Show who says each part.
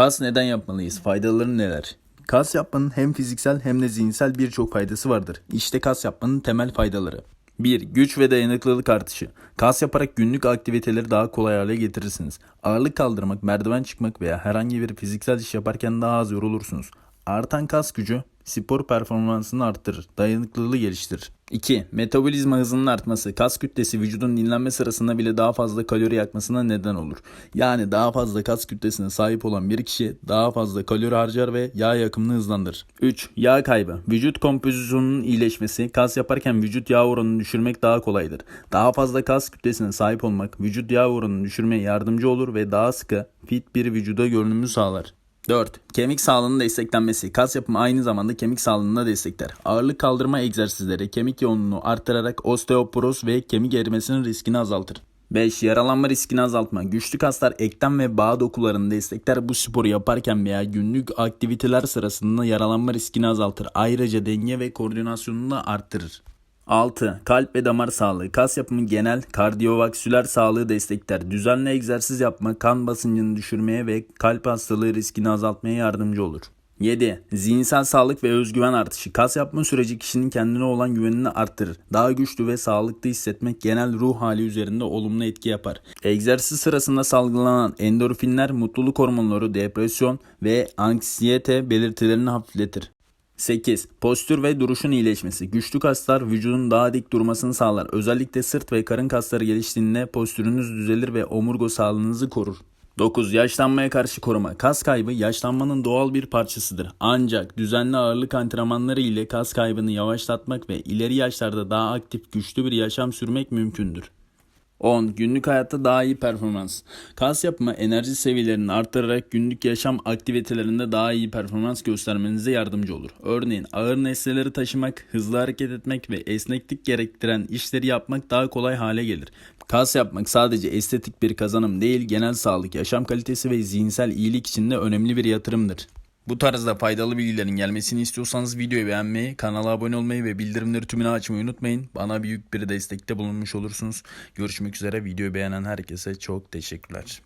Speaker 1: Kas neden yapmalıyız? Faydaları neler? Kas yapmanın hem fiziksel hem de zihinsel birçok faydası vardır. İşte kas yapmanın temel faydaları. 1. Güç ve dayanıklılık artışı. Kas yaparak günlük aktiviteleri daha kolay hale getirirsiniz. Ağırlık kaldırmak, merdiven çıkmak veya herhangi bir fiziksel iş yaparken daha az yorulursunuz. Artan kas gücü spor performansını arttırır, dayanıklılığı geliştirir. 2. Metabolizma hızının artması. Kas kütlesi vücudun dinlenme sırasında bile daha fazla kalori yakmasına neden olur. Yani daha fazla kas kütlesine sahip olan bir kişi daha fazla kalori harcar ve yağ yakımını hızlandırır. 3. Yağ kaybı. Vücut kompozisyonunun iyileşmesi. Kas yaparken vücut yağ oranını düşürmek daha kolaydır. Daha fazla kas kütlesine sahip olmak vücut yağ oranını düşürmeye yardımcı olur ve daha sıkı, fit bir vücuda görünümü sağlar. 4. Kemik sağlığının desteklenmesi. Kas yapımı aynı zamanda kemik sağlığını da destekler. Ağırlık kaldırma egzersizleri kemik yoğunluğunu artırarak osteoporoz ve kemik erimesinin riskini azaltır. 5. Yaralanma riskini azaltma. Güçlü kaslar eklem ve bağ dokularını destekler. Bu sporu yaparken veya günlük aktiviteler sırasında yaralanma riskini azaltır. Ayrıca denge ve koordinasyonunu da arttırır. 6. Kalp ve damar sağlığı. Kas yapımı genel kardiyovasküler sağlığı destekler. Düzenli egzersiz yapma kan basıncını düşürmeye ve kalp hastalığı riskini azaltmaya yardımcı olur. 7. Zihinsel sağlık ve özgüven artışı. Kas yapma süreci kişinin kendine olan güvenini arttırır. Daha güçlü ve sağlıklı hissetmek genel ruh hali üzerinde olumlu etki yapar. Egzersiz sırasında salgılanan endorfinler mutluluk hormonları, depresyon ve anksiyete belirtilerini hafifletir. 8. Postür ve duruşun iyileşmesi. Güçlü kaslar vücudun daha dik durmasını sağlar. Özellikle sırt ve karın kasları geliştiğinde postürünüz düzelir ve omurga sağlığınızı korur. 9. Yaşlanmaya karşı koruma. Kas kaybı yaşlanmanın doğal bir parçasıdır. Ancak düzenli ağırlık antrenmanları ile kas kaybını yavaşlatmak ve ileri yaşlarda daha aktif güçlü bir yaşam sürmek mümkündür. 10. Günlük hayatta daha iyi performans. Kas yapma enerji seviyelerini arttırarak günlük yaşam aktivitelerinde daha iyi performans göstermenize yardımcı olur. Örneğin ağır nesneleri taşımak, hızlı hareket etmek ve esneklik gerektiren işleri yapmak daha kolay hale gelir. Kas yapmak sadece estetik bir kazanım değil, genel sağlık, yaşam kalitesi ve zihinsel iyilik için de önemli bir yatırımdır. Bu tarzda faydalı bilgilerin gelmesini istiyorsanız videoyu beğenmeyi, kanala abone olmayı ve bildirimleri tümünü açmayı unutmayın. Bana büyük bir destekte bulunmuş olursunuz. Görüşmek üzere. Videoyu beğenen herkese çok teşekkürler.